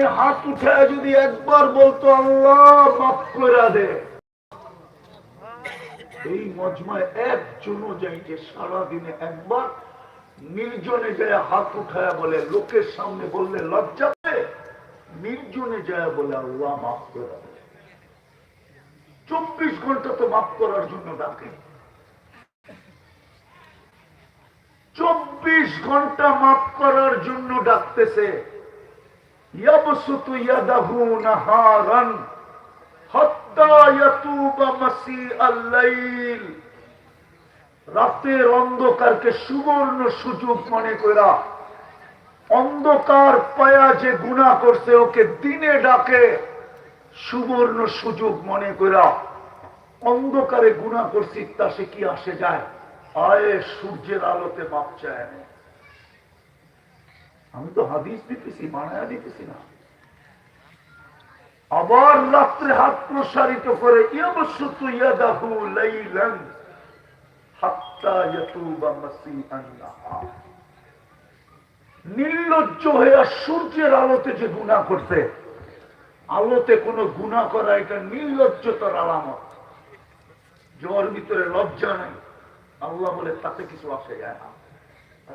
সারাদিনে হাত উঠায় যদি একবার বলতো, আল্লাহ মাফ করে দে। এই মজমায় একজনও যাইতে সারাদিনে একবার নির্জনে যায় হাত উঠায় বলে, লোকের সামনে বললে, লজ্জা পায়? নির্জনে যায় বলে, আল্লাহ মাফ করে চব্বিশ ঘণ্টা তো মাফ করার জন্য ডাকে। চব্বিশ ঘণ্টা মাফ করার জন্য ডাকতেছে। রাতের অন্ধকারকে সুবর্ণ সুযোগ মনে করা অন্ধকার পায়া যে গুণা করছে, ওকে দিনে ডাকে, সুবর্ণ সুযোগ মনে করা অন্ধকারে গুণা করছি, তা সে কি আসে যায় আয়ে, সূর্যের আলোতে মাপ চায়। আমি তো হাদিস দিতেছি, মানায়া দিতেছি না। আবার রাত্রে হাত প্রসারিত করে নির্লজ্জ হয়ে সূর্যের আলোতে যে গুণা করছে, আলোতে কোনো গুণা করা এটা নির্লজ্জতার আলামত। জ্বর ভিতরে লজ্জা নাই। আল্লাহ বলে, তাতে কিছু আসে যায় না।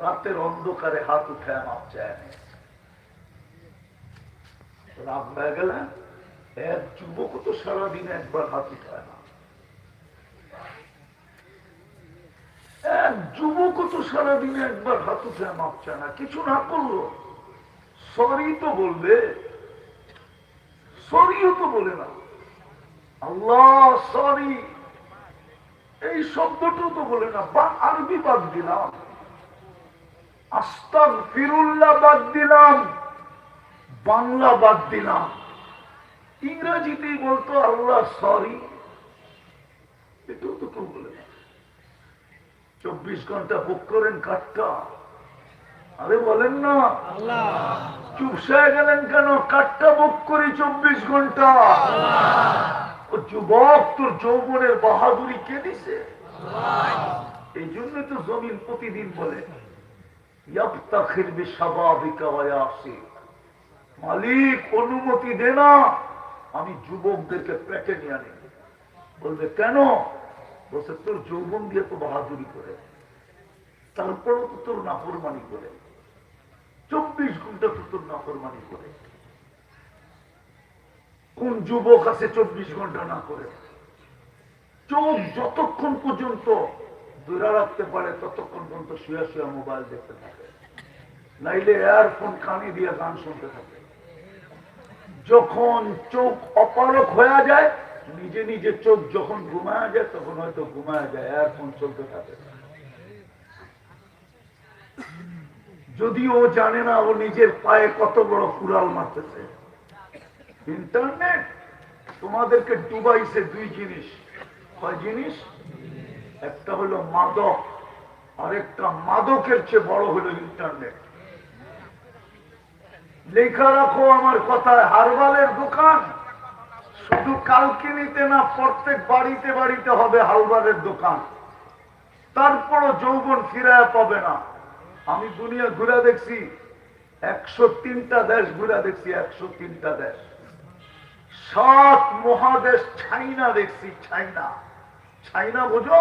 রাতের অন্ধকারে হাত উঠে মাপ চায় না। রাত হয়ে গেলে এক যুবক তো সারাদিনে একবার হাত উঠায় না এক যুবক তো সারাদিনে একবার হাত উঠে মাপ চায় না, কিছু না করল। সরি তো বলবে। সরিও তো বলে না। আল্লাহ, সরি। এই শব্দটাও তো বলে না, বা আরবি বাদ দিলাম। আস্তাক ফিরুল্লাহ বাদ দিলাম। বাংলা বাদ দিলাম। ইংরেজিতেই বলতো আল্লাহ সরি এটাও তো কেউ বলে চব্বিশ ঘণ্টা বুক করেন কাঠটা। আরে বলেন না। চুপসায় গেলেন কেন? কাঠটা বুক করি চব্বিশ ঘণ্টা। ও যুবক তোর যৌবনের বাহাদুরি কে দিছে? এই জন্য তো জমিন প্রতিদিন বলে। মালিক অনুমতি দে না, আমি যুবকদেরকে পেটে নিয়ে আনি। বলবে, কেন? বলছে, তোর যৌবন দিয়ে তো বাহাদুরি করে। তারপরও তো তোর নাফরমানি করে। চব্বিশ ঘণ্টা তো তোর নাফরমানি করে। কোন যুবক আছে চব্বিশ ঘণ্টা না করে? চোখ যতক্ষণ পর্যন্ত দূরে রাখতে পারে ততক্ষণ পর্যন্ত শুয়ে শুয়ে মোবাইল দেখতে থাকে। নাইলে এয়ারফোন কানে দিয়ে গান শুনতে থাকে। যখন চোখ অপারক হয়ে যায়, নিজে নিজে চোখ যখন ঘুমায়া যায়, তখন হয়তো ঘুমায়া যায় এয়ারফোন চলতে থাকে। যদি ও জানে না, ও নিজের পায়ে কত বড় কুড়াল মারতেছে। ইন্টারনেট তোমাদেরকে ডুবাইছে দুই জিনিস। কয় জিনিস? একটা হলো মাদক, আরেকটা মাদকের চেয়ে বড় হলো ইন্টারনেট। লেখা রাখো আমার কথায়, হারবালের দোকান। শুধু কালকিনিতে না, প্রত্যেক বাড়িতে বাড়িতে হবে হালবারের দোকান। তারপরও যৌবন ফিরায় পাবে না। আমি দুনিয়া ঘুরে দেখছি, একশো তিনটা দেশ ঘুরে দেখছি, একশো তিনটা দেশ। সাত মহাদেশ ছাইনা দেখছি ছাইনা ছাইনা বোঝো?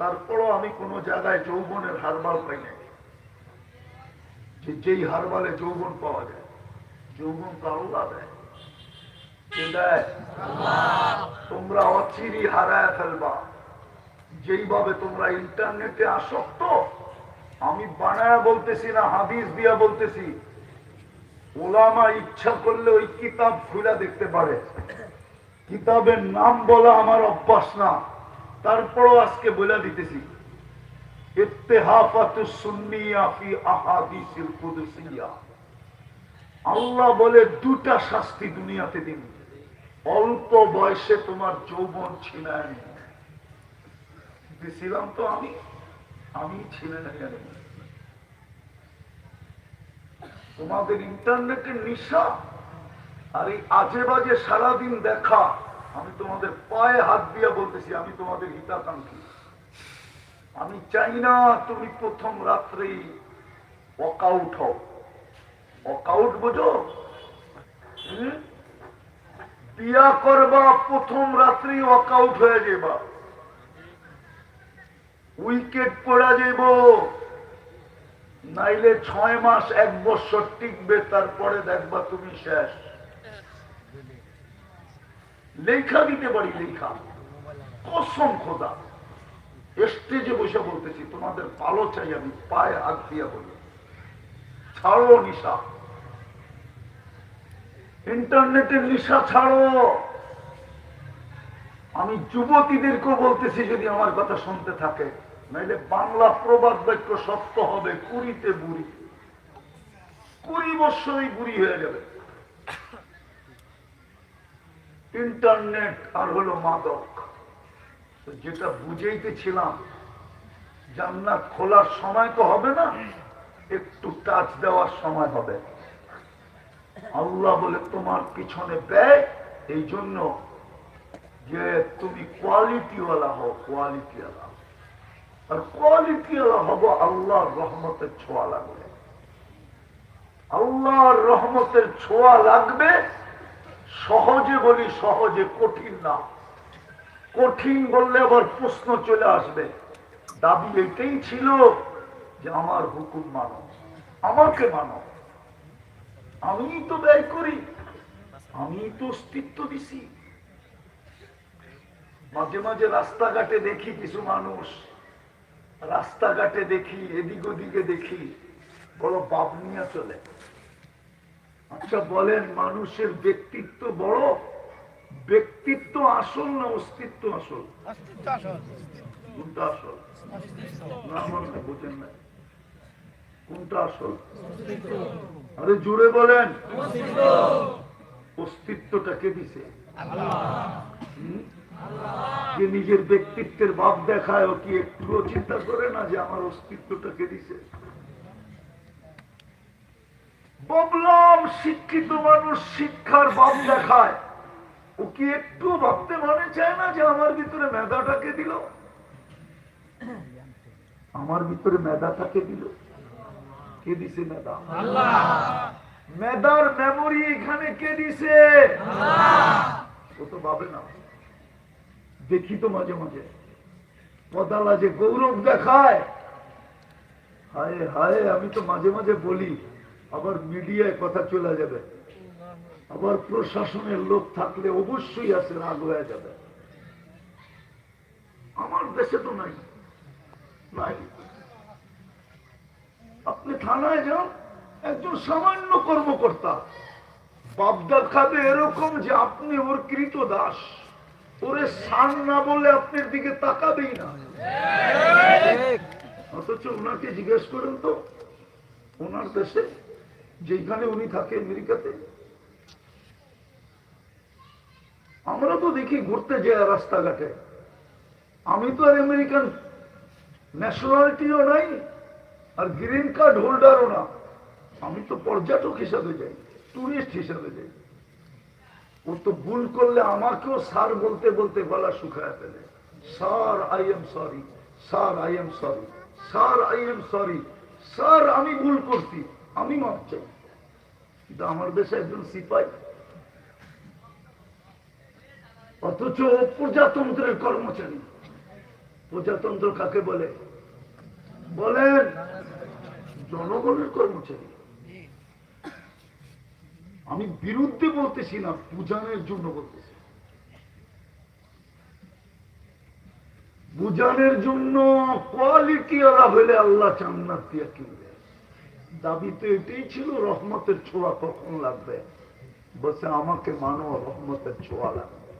তারপরও আমি কোনো জায়গায় যৌবনের হারবাল পাই নাই। যে যেই হারবালে যৌবন পাওয়া যায় যৌবন আল্লাহ দেয়? তোমরা অচিরি হারায় ফেলবা। যেইভাবে তোমরা ইন্টারনেটে আসক্ত আমি বানায় বলতেছি না হাদিস দিয়া বলতেছি ওলামা ইচ্ছা করলে ওই কিতাব খুলে দেখতে পারে। কিতাবের নাম বলা আমার অভ্যাস না। তারপরও আজকে বলে দিতেছি আল্লাহ বলে দুটা শাস্তি দুনিয়াতে দিন। অল্প বয়সে তোমার যৌবন ছিনায় নিয়ে দিছিলাম তো আমি আমি ছিনে নেব তোমাদের ইন্টারনেটের নিশা, আর এই আজে বাজে সারাদিন দেখা আমি তোমাদের পায়ে হাত দিয়ে বলতেছি, আমি তোমাদের হিতাকাঙ্ক্ষী। আমি চাই না তুমি প্রথম রাত্রেই ওয়াকআউট হও। ওয়াকআউট বোঝো? বিয়া করবা, প্রথম রাত্রি ওয়াকআউট হয়ে যাবা উইকেট পড়া যাইব। নাইলে ছয় মাস, এক বছর টিকবে, তারপরে দেখবা তুমি শেষ। লেখা দিতে পারি, লেখা। কসম খোদা। স্টেজে বসে বলতেছি, তোমাদের ভালো চাই, আমি পায়ে হাত দিয়া বলি। ছাড়ো নিশা। ইন্টারনেটের নিশা ছাড়ো। আমি যুবতীদেরকেও বলতেছি, যদি আমার কথা শুনতে থাকে, নাইলে বাংলা প্রবাদ বাক্য সত্য হবে, কুড়িতে বুড়ি। কুড়ি বছরই বুড়ি হয়ে যাবে। ইন্টারনেট আর হলো মাদক। যেটা বুঝেইতেছিলাম, জান্নাত খোলার সময় তো হবে না, একটু টাচ দেওয়ার সময় হবে। আল্লাহ বলে, তোমার পিছনে ব্যয়, এই জন্য যে তুমি কোয়ালিটিওয়ালা হও কোয়ালিটিওয়ালা আর কোয়ালিটিওয়ালা হব আল্লাহর রহমতের ছোঁয়া লাগবে। আল্লাহর রহমতের ছোঁয়া লাগবে সহজে বলি সহজে, কঠিন না। কঠিন বললে আবার প্রশ্ন চলে আসবে। দাবি এটাই ছিল যে আমার হুকুম মানো, আমাকে মানো। আমি তো ব্যয় করি আমি তো অস্তিত্ব দিছি। মাঝে মাঝে রাস্তাঘাটে দেখি কিছু মানুষ, রাস্তাঘাটে দেখি, এদিক ওদিকে দেখি বড় বাপ নিয়ে চলে। আচ্ছা বলেন মানুষের ব্যক্তিত্ব বড়? ব্যক্তিত্ব আসল না অস্তিত্ব আসল? কোনটা আসল? না বোঝেন না। কোনটা আসল? আরে জুড়ে বলেন। অস্তিত্বটা কে দিছে? যে নিজের ব্যক্তিত্বের ভাব দেখায় ও কি একটুও চিন্তা করে না যে আমার অস্তিত্বটা কে দিছে? বললাম শিক্ষিত মানুষ শিক্ষার ভাব দেখায়। ও কি একটু ভাবতে মনে চায় না যে আমার ভিতরে মেধাটাকে দিল? আমার ভিতরে মেধাটাকে দিল। কে দিছে মেধা? মেধার মেমোরি এখানে কে দিছে? ও তো ভাবে না। দেখি তো মাঝে মাঝে। পদালা যে গৌরব দেখায়। হায় হায় আমি তো মাঝে মাঝে বলি আবার মিডিয়ায় কথা চলে যাবে। আবার প্রশাসনের লোক থাকলে অবশ্যই আছে, রাগ হয়ে যাবে। আমার দেশে তো নাই। নাই। আপনি থানায় যান, একজন সামান্য কর্মকর্তা। বাপদা খাবে এরকম যে আপনি ওর কৃত দাস। ওরে সান না বলে আপনার দিকে তাকাবেই না। অথচ ওনাকে জিজ্ঞেস করেন তো ওনার দেশে যেখানে উনি থাকে আমেরিকাতে। আমরা তো দেখি ঘুরতে যাই রাস্তাঘাটে। আমি তো আর আমেরিকান ন্যাশনালিটিও নাই, আর গ্রিন কার্ড হোল্ডারও না। আমি তো পর্যটক হিসাবে যাই টুরিস্ট হিসাবে যাই। ও তো ভুল করলে আমাকেও স্যার বলতে বলতে গলা শুকায় ফেলে। Sir I am sorry sir I am sorry sir I am sorry sir, আমি ভুল করছি। আমি মাপ চাই। কিন্তু আমার দেশে একজন সিপাই। অথচ প্রজাতন্ত্রের কর্মচারী। প্রজাতন্ত্র কাকে বলে? বলেন, জনগণের কর্মচারী। আমি বিরুদ্ধে বলতেছি না, বুঝানোর জন্য বলতেছি। বুঝানোর জন্য কোয়ালিটি ওরা হলে আল্লাহ জান্নাত দিয়া কিনবে দাবি এটাই ছিল, রহমতের ছোঁয়া কখন লাগবে? বসে আমাকে মানো, রহমতের ছোঁয়া লাগবে।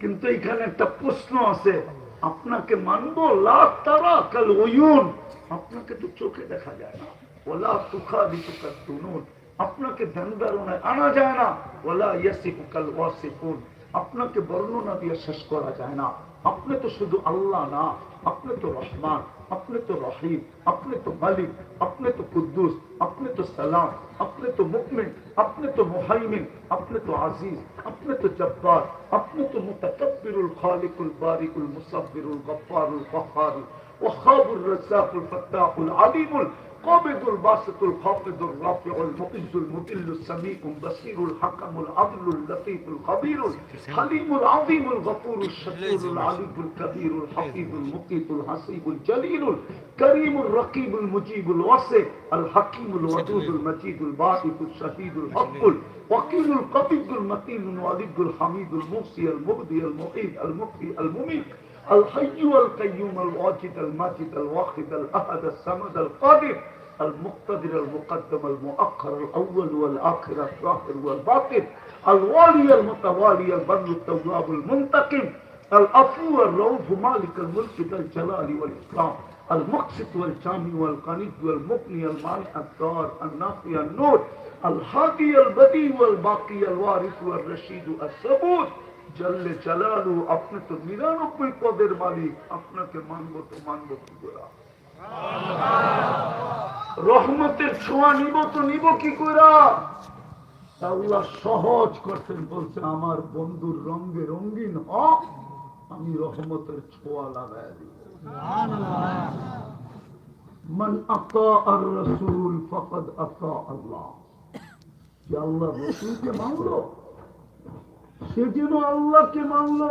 কিন্তু এখানে একটা প্রশ্ন আছে, আপনাকে মানবো? লাখ তারা কাল ওয়ুন আপনাকে তো চোখে দেখা যায় না। ওলা তুখা দিতুকার তুনুন আপনাকে ধ্যান ধারণায় আনা যায় না। ওলা ইয়াসিফুকাল ওয়াসিফুন। আপনাকে বর্ণনা দিয়ে শেষ করা যায় না। আপনি তো শুধু আল্লাহ না, আপনি তো রহমান। আপনি তো রহিম আপনি তো মালিক আপনি তো কুদ্দুস আপনি তো সালাম আপনি তো মুকমিন আপনি তো মুহাইমিন আপনি তো আজিজ আপনি তো জব্বার আপনি তো মুতাকাব্বিরুল খালিকুল বারিকুল মুসাব্বিরুল গফফারুল কহ্হারুল ওয়াহাবুর রাজ্জাকুল ফাত্তাহুল আলিমুল القابض الباسط الخافض الرافع المقز المذل السميع البصير الحكم العدل اللطيف الخبير الحليم العظيم الغفور الشكور العلي الكبير الحفيظ المقيت الحسيب الجليل الكريم الرقيب المجيب الواسع الحكيم الودود المجيد الباعث الشهيد الحق الوكيل القبيض المتين الولي الحميد الموصي المبدي المعيد المحيي المميت الحي القيوم الواجد الماجد الواحد الأحد الصمد القادر المقتدر المقدم المؤخر الأول والآخر الظاهر والباطن الوالي المتوالي البر التواب المنتقم العفو الرؤوف مالك الملك ذا الجلال والإكرام المقسط والجامع والقني والمغني المانع الدار النافع النور الهادي البديع والباقي الوارث والرشيد الصبور জল্লে জালালু আপনি তো নিরানব্বই পদের মালিক আপনাকে মানব তো মানব কি করে রহমতের ছোঁয়া নিব তো নিব কি করে আল্লাহ সহজ করতেন বলছে আমার বন্ধুর রঙে রঙিন হ আমি রহমতের ছোঁয়া লাগাই দিব من أطاع الرسول فقد أطاع الله যে আল্লাহ রসুলকে মানলো সে যেন আল্লাহকে মানলো